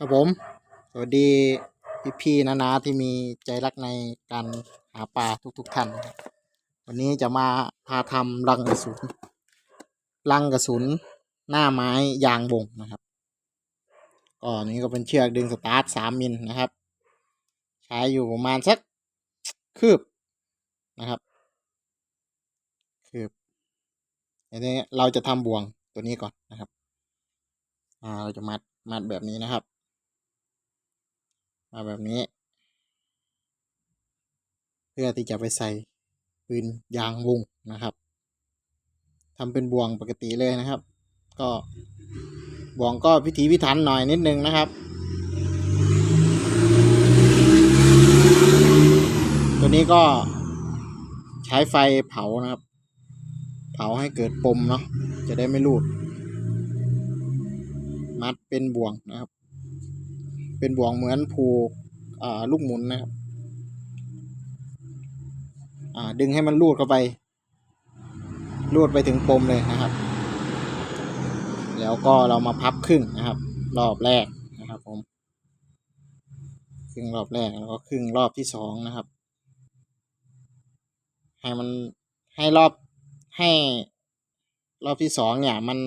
ครับผม สวัสดีพี่พี่ๆนานาที่มีใจรักในการหาปลาทุกๆท่านนะครับวันนี้จะมาพาทำรังกระสุน รังกระสุนหน้าไม้ยางวงนะครับก็อันนี้ก็เป็นเชือกดึงสตาร์ทสามมิลนะครับ ใช้อยู่ประมาณสักคืบนะครับคืบอันนี้เราจะทำบ่วงตัวนี้ก่อนนะครับ อ่าเราจะมัดมัดแบบนี้นะครับ มาแบบนี้ เพื่อที่จะไปใส่ปืนยางวงนะครับทำเป็นบ่วงปกติเลยนะครับ ก็บ่วงก็พิถีพิถันหน่อยนิดนึงนะครับตัวนี้ก็ใช้ไฟเผานะครับ เผาให้เกิดปมเนาะจะได้ไม่รูด มัดเป็นบ่วงนะครับ เป็นบ่วงเหมือนผูกลูกหมุนนะครับดึงให้มันลูดเข้าไป ลูดไปถึงปมเลยนะครับ แล้วก็เรามาพับครึ่งนะครับ รอบแรกนะครับผมครึ่งรอบแรกแล้วก็ครึ่งรอบที่สองนะครับ ให้มันให้รอบให้รอบที่สองเนี่ยมัน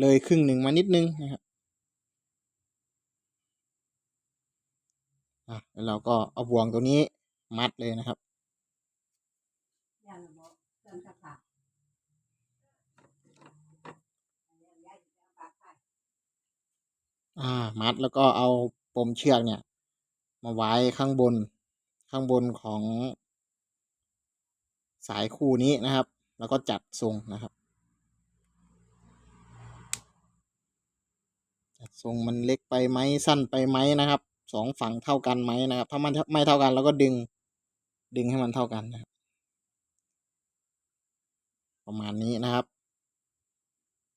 เลยครึ่งหนึ่งมานิดนึงนะครับ อะแล้วเราก็เอาบ่วงตัวนี้มัดเลยนะครับอ่า มัดแล้วก็เอาปมเชือกเนี่ย มาไว้ข้างบนข้างบนของสายคู่นี้นะครับ แล้วก็จัดทรงนะครับ จัดทรงมันเล็กไปไหมสั้นไปไหมนะครับ สองฝั่งเท่ากันไหมนะครับ ถ้ามันไม่เท่ากันเราก็ดึง ดึงให้มันเท่ากันนะครับ ประมาณนี้นะครับ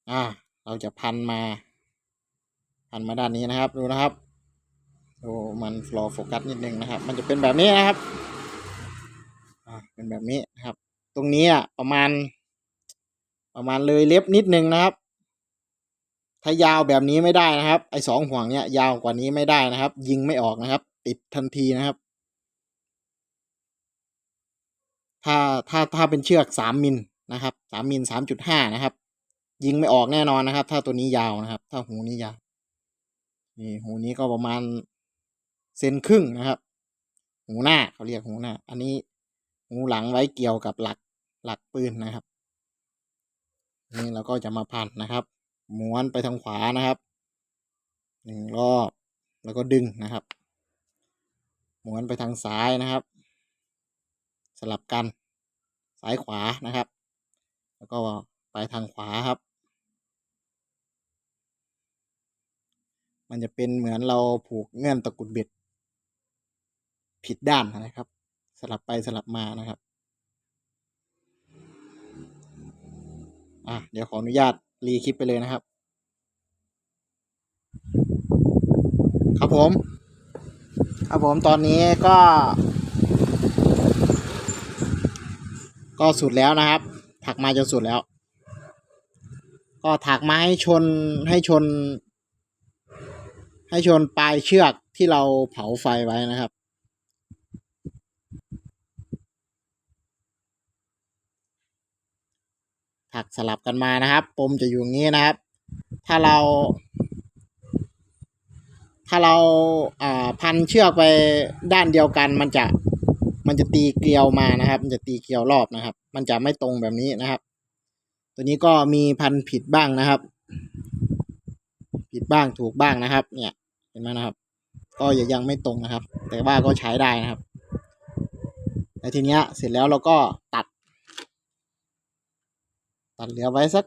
อ่า เราจะพันมา พันมาด้านนี้นะครับ ดูนะครับดูมันฟลอโฟกัสนิดนึงนะครับ มันจะเป็นแบบนี้นะครับ อ่า เป็นแบบนี้นะครับ ตรงนี้อะประมาณ ประมาณเลยเล็บนิดนึงนะครับ ถ้ายาวแบบนี้ไม่ได้นะครับ ไอ้สองห่วงเนี้ยยาวกว่านี้ไม่ได้นะครับ ยิงไม่ออกนะครับ ติดทันทีนะครับ ถ้าถ้าถ้าเป็นเชือกสามมิลนะครับสามมิลสามจุดห้านะครับ ยิงไม่ออกแน่นอนนะครับ ถ้าตัวนี้ยาวนะครับ ถ้าหูนี้ยาวนี่หูนี้ก็ประมาณเซนครึ่งนะครับ หูหน้าเขาเรียกหูหน้า อันนี้หูหลังไว้เกี่ยวกับหลักหลักปืนนะครับ นี่เราก็จะมาพันนะครับ ม้วนไปทางขวานะครับหนึ่งรอบแล้วก็ดึงนะครับ ม้วนไปทางซ้ายนะครับ สลับกันซ้ายขวานะครับ แล้วก็ไปทางขวาครับ มันจะเป็นเหมือนเราผูกเงื่อนตะกุดเบ็ดผิดด้านนะครับ สลับไปสลับมานะครับอะเดี๋ยวขออนุญาต รีคลิปไปเลยนะครับ ครับผม ครับผมตอนนี้ก็ ก็สุดแล้วนะครับ ถักมาจนสุดแล้ว ก็ถักมาให้ชนให้ชน ให้ชนปลายเชือกที่เราเผาไฟไว้นะครับ ถักสลับกันมานะครับ ปมจะอยู่งี้นะครับ ถ้าเรา ถ้าเราพันเชือกไปด้านเดียวกันมันจะมันจะตีเกลียวมานะครับ มันจะตีเกลียวรอบนะครับ มันจะไม่ตรงแบบนี้นะครับ ตัวนี้ก็มีพันผิดบ้างนะครับ ผิดบ้างถูกบ้างนะครับ เนี่ยเห็นไหมนะครับ ก็ยังไม่ตรงนะครับ แต่ว่าก็ใช้ได้นะครับแล้วทีเนี้ยเสร็จแล้วเราก็ตัด ตัดเหลือไว้สัก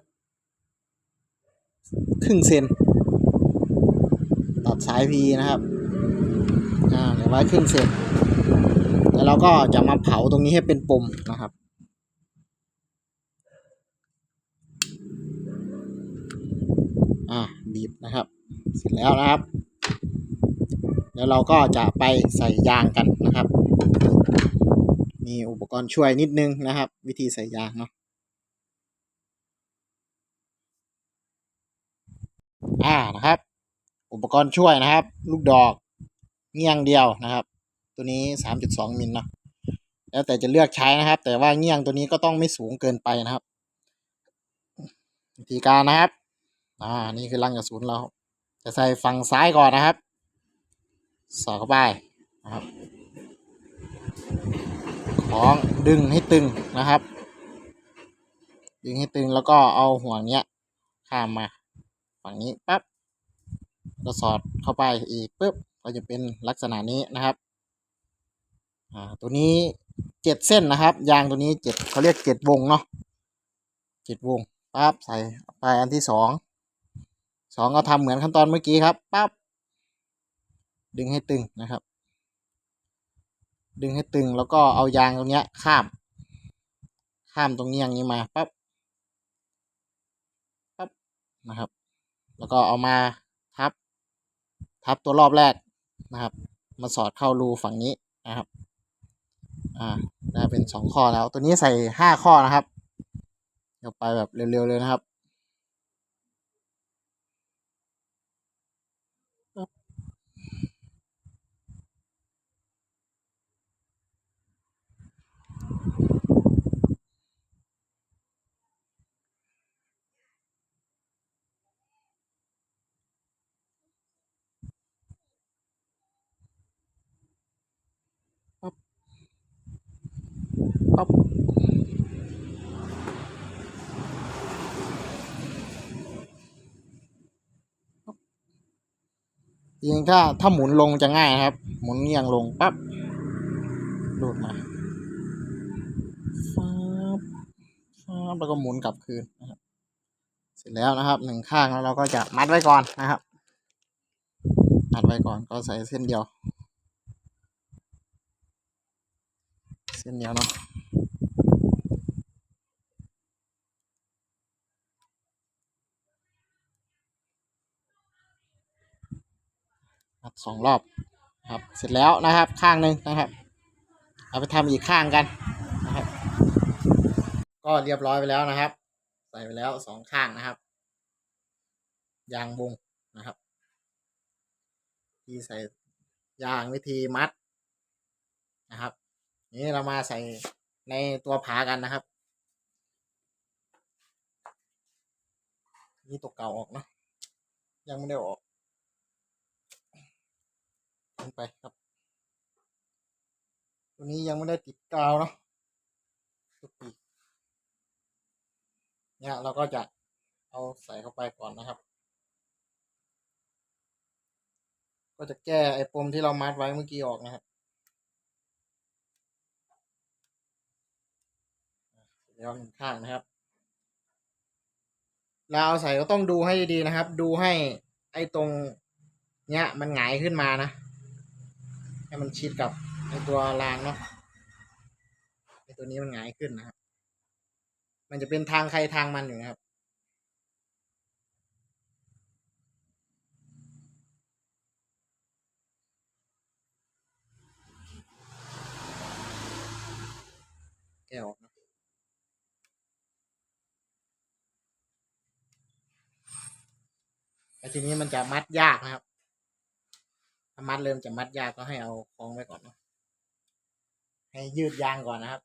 ครึ่งเซนตัดสายพีนะครับอ่าเหลือไว้ครึ่งเซนแล้วเราก็จะมาเผาตรงนี้ให้เป็นปมนะครับอ่าบีบนะครับ เสร็จแล้วนะครับ แล้วเราก็จะไปใส่ยางกันนะครับ มีอุปกรณ์ช่วยนิดนึงนะครับ วิธีใส่ยางเนาะ อ่านะครับ อุปกรณ์ช่วยนะครับ ลูกดอกเงี่ยงเดียวนะครับ ตัวนี้สามจุดสองมิลเนาะแล้วแต่จะเลือกใช้นะครับ แต่ว่าเงี่ยงตัวนี้ก็ต้องไม่สูงเกินไปนะครับวิธีการนะครับ อ่า นี่คือลังกระสุนเรา จะใส่ฝั่งซ้ายก่อนนะครับ สอดเข้าไปนะครับของดึงให้ตึงนะครับ ดึงให้ตึงแล้วก็เอาห่วงเนี้ยข้ามมา ฝั่งนี้ปั๊บก็สอดเข้าไปอีกปุ๊บก็จะเป็นลักษณะนี้นะครับอ่าตัวนี้เจ็ดเส้นนะครับ ยางตัวนี้เจ็ดเขาเรียกเจ็ดวงเนาะเจ็ดวงปั๊บใส่ไปอันที่สองสองก็ทำเหมือนขั้นตอนเมื่อกี้ครับปั๊บดึงให้ตึงนะครับ ดึงให้ตึงแล้วก็เอายางตรงเนี้ยข้าม ข้ามตรงนี้อย่างนี้มาปั๊บปั๊บนะครับ แล้วก็เอามาทับ ทับตัวรอบแรกนะครับ มาสอดเข้ารูฝั่งนี้นะครับ อ่าได้เป็นสองข้อแล้ว ตัวนี้ใส่ห้าข้อนะครับเดี๋ยวไปแบบเร็วๆเลยนะครับ ปั๊บจริงถ้าถ้าหมุนลงจะง่ายครับ หมุนเอียงลงปั๊บดูดมาฟ้าบฟ้าบแล้วก็หมุนกลับคืนนะครับ เสร็จแล้วนะครับหนึ่งข้างแล้วเราก็จะมัดไว้ก่อนนะครับ มัดไว้ก่อนก็ใส่เส้นเดียว เส้นเดียวเนาะ สองรอบครับเสร็จแล้วนะครับข้างหนึ่งนะครับ เอาไปทำอีกข้างกันนะครับ ก็เรียบร้อยไปแล้วนะครับ ใส่ไปแล้วสองข้างนะครับ ยางวงนะครับที่ใส่ยางวิธีมัดนะครับ นี่เรามาใส่ในตัวผากันนะครับ นี่ตัวเก่าออกเนอะยังไม่ได้ออก ลงไปครับ ตัวนี้ยังไม่ได้ติดกาวเนาะตัวปีเนี่ยเราก็จะเอาใส่เข้าไปก่อนนะครับ ก็จะแก้ไอ้ปมที่เรามัดไว้เมื่อกี้ออกนะครับเดี๋ยวหนึ่งข้างนะครับ เราเอาใส่ก็ต้องดูให้ดีนะครับ ดูให้ไอ้ตรง เนี้ยมันหงายขึ้นมานะ ให้มันชิดกับในตัวรางเนาะในตัวนี้มันหงายขึ้นนะครับ มันจะเป็นทางใครทางมันอยู่นะครับแก้ออกนะแล้วทีนี้มันจะมัดยากนะครับ ถ้ามัดเริ่มจะมัดยากก็ให้เอาคล้องไว้ก่อนเนาะให้ยืดยางก่อนนะครับ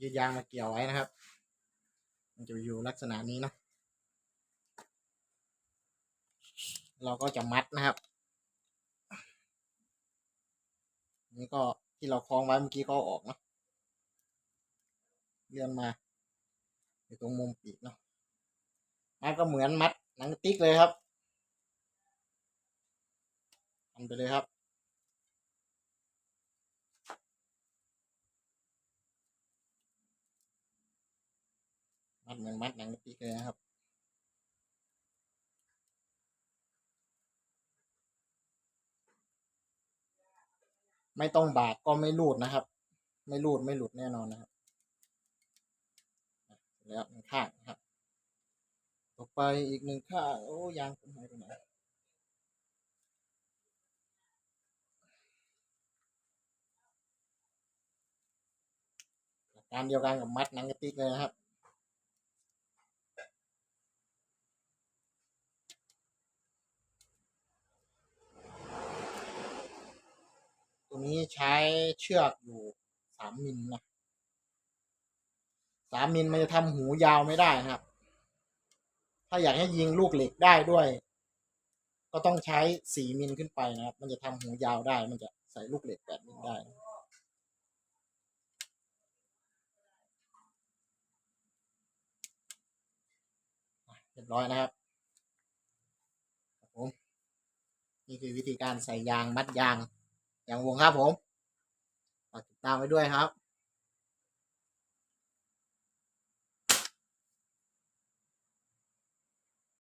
ยืดยางมาเกี่ยวไว้นะครับ มันจะอยู่ลักษณะนี้เนาะเราก็จะมัดนะครับ นี่ก็ที่เราคล้องไว้เมื่อกี้ก็ออกเนาะเลื่อนมาอยู่ตรงมุมปีกเนาะมัดก็เหมือนมัดหนังติ๊กเลยครับ ทำไปเลยครับ มัดเหมือนมัดหนังกระติ๊กเลยนะครับไม่ต้องบากก็ไม่รูดนะครับ ไม่รูดไม่หลุดแน่นอนนะครับ แล้วหนึ่งข้างครับ ต่อไปอีกหนึ่งข้างโอ้ยางผมหายไปไหน การเดียวกันกับมัดหนังกระติกเลยนะครับ ตัวนี้ใช้เชือกอยู่สามมิลนะสามมิลมันจะทำหูยาวไม่ได้นะครับ ถ้าอยากให้ยิงลูกเหล็กได้ด้วย ก็ต้องใช้สี่มิลขึ้นไปนะครับ มันจะทำหูยาวได้ มันจะใส่ลูกเหล็กแบบนี้ได้ รียบร้อยนะครับครับผมนี่คือวิธีการใส่ยางมัดยางยางวงครับผมฝากติดตามไว้ด้วยครับ